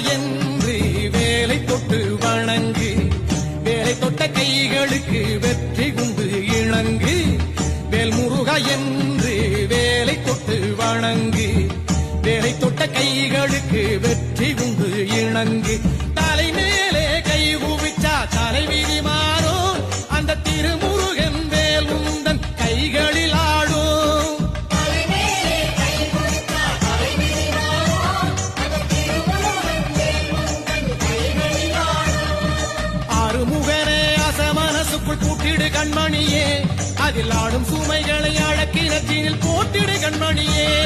என்று வேலை தொட்டு வணங்கு வேலை தொட்ட கைகளுக்கு வெற்றி குண்டு இணங்கு வேல் முருகா என்று வேலை தொட்டு வணங்கு வேலை தொட்ட கைகளுக்கு வெற்றி குண்டு இணங்கு. ஆறுமுகனே அசமனசுக்குள் கூட்டிடு கண்மணியே. அதில் ஆடும் சுமைகளை அடக்கி போட்டிடு கண்மணியே.